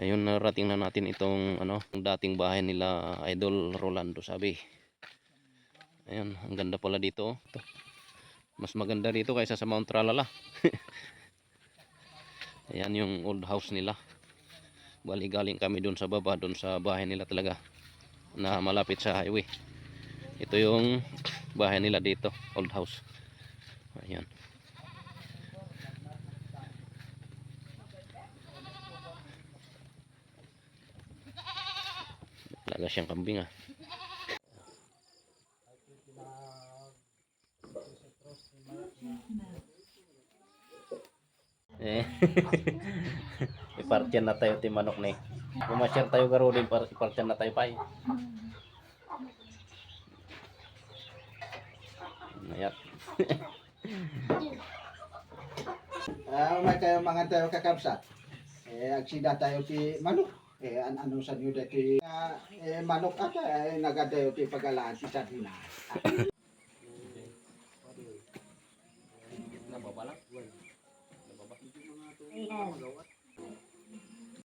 Ayun, narating na natin itong ano, dating bahay nila Idol Rolando sabi. Ayun, ang ganda pala dito. oh. Ito. Mas maganda dito kaysa sa Mount Tralala. Ayan yung old house nila. Bali galing kami doon sa baba, doon sa bahay nila talaga na malapit sa highway. Ito yung bahay nila dito, old house. Ayan. Talaga siyang kambing ah. Eh. Ipartyan na tayo ti manok ni. Pumasyar tayo garo din par ipartyan na tayo pay. Ayat. Ah, may kayo mga tayo kakabsat. Eh, agsida tayo ti manok. Eh, an ano sa niyo dati. Eh, manok ata, eh, nagadayo ti pagalaan ti sardina.